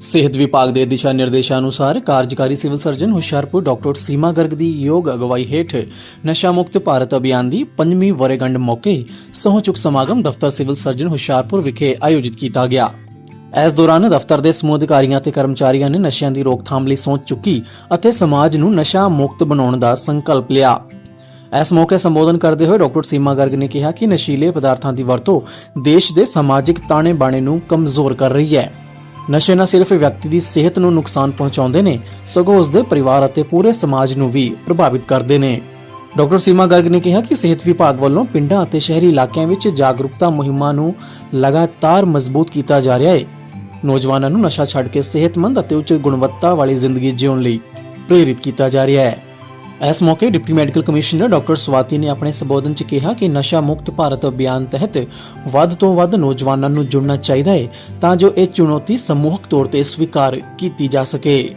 ਸਿਹਤ ਵਿਭਾਗ ਦੇ ਦਿਸ਼ਾ ਨਿਰਦੇਸ਼ਾਂ ਅਨੁਸਾਰ ਕਾਰਜਕਾਰੀ civil surgeon Hoshiarpur doctor Seema Garg ਦੀ ਯੋਗ ਅਗਵਾਈ ਹੇਠ ਨਸ਼ਾ ਮੁਕਤ ਭਾਰਤ ਅਭਿਆਨ ਦੀ 5ਵੀਂ ਵਰੇਗੰਢ ਮੌਕੇ ਸਹੁੰ ਸਮਾਗਮ ਦਫ਼ਤਰ ਸਿਵਲ ਸਰਜਨ ਹੁਸ਼ਿਆਰਪੁਰ ਵਿਖੇ ਆਯੋਜਿਤ ਕੀਤਾ ਗਿਆ। ਇਸ ਦੌਰਾਨ ਦਫ਼ਤਰ ਦੇ ਸਮੂਹ ਅਧਿਕਾਰੀਆਂ ਤੇ ਕਰਮਚਾਰੀਆਂ ਨੇ ਨਸ਼ਿਆਂ ਦੀ ਰੋਕਥਾਮ ਲਈ ਸਹੁੰ ਚੁੱਕੀ ਅਤੇ ਸਮਾਜ ਨੂੰ ਨਸ਼ਾ ਮੁਕਤ ਬਣਾਉਣ ਦਾ ਸੰਕਲਪ ਲਿਆ। ਇਸ ਮੌਕੇ ਸੰਬੋਧਨ ਕਰਦੇ ਹੋਏ ਡਾਕਟਰ ਸੀਮਾ ਗਰਗ ਨੇ ਕਿਹਾ ਕਿ ਨਸ਼ੀਲੇ ਪਦਾਰਥਾਂ ਦੀ ਵਰਤੋਂ ਦੇਸ਼ ਦੇ ਸਮਾਜਿਕ ਤਾਣੇ ਬਾਣੇ ਨੂੰ ਕਮਜ਼ੋਰ ਕਰ ਰਹੀ ਹੈ। ਨਸ਼ੇ ਨਾ ਸਿਰਫ ਵਿਅਕਤੀ ਦੀ ਸਿਹਤ ਨੂੰ ਨੁਕਸਾਨ ਪਹੁੰਚਾਉਂਦੇ ਨੇ, ਸਗੋਂ ਉਸ ਦੇ ਪਰਿਵਾਰ ਅਤੇ ਪੂਰੇ ਸਮਾਜ ਨੂੰ ਵੀ ਪ੍ਰਭਾਵਿਤ ਕਰਦੇ ਨੇ। ਡਾਕਟਰ ਸੀਮਾ ਗਰਗ ਨੇ ਕਿਹਾ ਕਿ ਸਿਹਤ ਵਿਭਾਗ ਵੱਲੋਂ ਪਿੰਡਾਂ ਅਤੇ ਸ਼ਹਿਰੀ ਇਲਾਕਿਆਂ ਵਿੱਚ ਜਾਗਰੂਕਤਾ ਮੁਹਿੰਮਾਂ ਨੂੰ ਲਗਾਤਾਰ ਮਜ਼ਬੂਤ ਕੀਤਾ ਜਾ ਰਿਹਾ ਹੈ ਨੌਜਵਾਨਾਂ ਨੂੰ ਨਸ਼ਾ ਛੱਡ ਕੇ ਸਿਹਤਮੰਦ ਅਤੇ ਉੱਚ ਗੁਣਵੱਤਾ ਵਾਲੀ ਜ਼ਿੰਦਗੀ ਜਿਉਣ ਲਈ ਪ੍ਰੇਰਿਤ ਕੀਤਾ ਜਾ ਰਿਹਾ ਹੈ ਇਸ ਮੌਕੇ deputy medical commissioner doctor Swati ਨੇ ਆਪਣੇ ਸੰਬੋਧਨ 'ਚ ਕਿਹਾ ਕਿ ਨਸ਼ਾ ਮੁਕਤ ਭਾਰਤ ਅਭਿਆਨ ਤਹਿਤ ਵੱਧ ਤੋਂ ਵੱਧ ਨੌਜਵਾਨਾਂ ਨੂੰ ਜੁੜਨਾ ਚਾਹੀਦਾ ਹੈ ਤਾਂ ਜੋ ਇਹ ਚੁਣੌਤੀ ਸਮੂਹਕ ਤੌਰ ਤੇ ਸਵੀਕਾਰ ਕੀਤੀ ਜਾ ਸਕੇ।